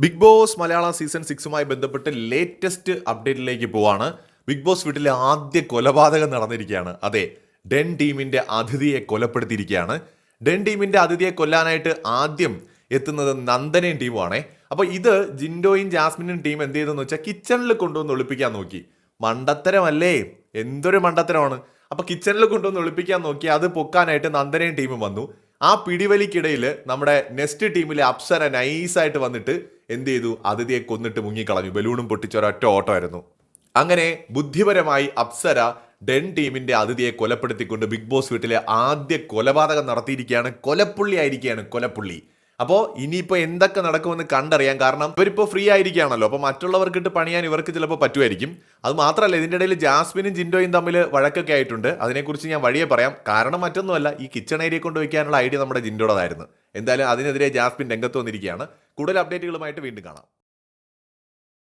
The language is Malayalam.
ബിഗ് ബോസ് മലയാളം സീസൺ സിക്സുമായി ബന്ധപ്പെട്ട് ലേറ്റസ്റ്റ് അപ്ഡേറ്റിലേക്ക് പോവാണ്. ബിഗ് ബോസ് വീട്ടിലെ ആദ്യ കൊലപാതകം നടന്നിരിക്കുകയാണ്. അതെ ഡെൻ ടീമിന്റെ അതിഥിയെ കൊലപ്പെടുത്തിയിരിക്കുകയാണ്. ഡെൻ ടീമിന്റെ അതിഥിയെ കൊല്ലാനായിട്ട് ആദ്യം എത്തുന്നത് നന്ദനയും ടീമുമാണേ അപ്പോൾ ഇത് ജിൻഡോയും ജാസ്മിനും ടീം എന്ത് ചെയ്തെന്ന് വെച്ചാൽ കിച്ചണിൽ കൊണ്ടുവന്ന് ഒളിപ്പിക്കാൻ നോക്കി. മണ്ടത്തരമല്ലേ? എന്തൊരു മണ്ടത്തരമാണ്. അപ്പൊ കിച്ചണിൽ കൊണ്ടുവന്ന് ഒളിപ്പിക്കാൻ നോക്കി. അത് പൊക്കാനായിട്ട് നന്ദനയും ടീമും വന്നു. ആ പിടിവലിക്കിടയിൽ നമ്മുടെ നെക്സ്റ്റ് ടീമിലെ അപ്സര നൈസായിട്ട് വന്നിട്ട് എന്ത് ചെയ്തു? അതിഥിയെ കൊന്നിട്ട് മുങ്ങിക്കളഞ്ഞു. ബലൂണും പൊട്ടിച്ച ഒരൊറ്റ ഓട്ടമായിരുന്നു. അങ്ങനെ ബുദ്ധിപരമായി അപ്സര ഡെൻ ടീമിന്റെ അതിഥിയെ കൊലപ്പെടുത്തിക്കൊണ്ട് ബിഗ് ബോസ് വീട്ടിലെ ആദ്യ കൊലപാതകം നടത്തിയിരിക്കുകയാണ്. കൊലപ്പുള്ളി ആയിരിക്കുകയാണ് കൊലപ്പുള്ളി. അപ്പോൾ ഇനിയിപ്പോൾ എന്തൊക്കെ നടക്കുമെന്ന് കണ്ടറിയാം കാരണം ഇവരിപ്പോൾ ഫ്രീ ആയിരിക്കുകയാണല്ലോ. അപ്പോൾ മറ്റുള്ളവർക്കിട്ട് പണിയാൻ ഇവർക്ക് ചിലപ്പോൾ പറ്റുമായിരിക്കും. അത് മാത്രമല്ല ഇതിന്റെ ഇടയിൽ ജാസ്മിനും ജിൻഡോയും തമ്മിൽ വഴക്കൊക്കെ ആയിട്ടുണ്ട്. അതിനെക്കുറിച്ച് ഞാൻ വഴിയെ പറയാം. കാരണം മറ്റൊന്നുമല്ല ഈ കിച്ചൺ ഏരിയ കൊണ്ട് വയ്ക്കാനുള്ള ഐഡിയ നമ്മുടെ ജിൻഡോടേതായിരുന്നു. എന്തായാലും അതിനെതിരെ ജാസ്മിൻ രംഗത്ത് വന്നിരിക്കുകയാണ്. കൂടുതൽ അപ്ഡേറ്റുകളുമായിട്ട് വീണ്ടും കാണാം.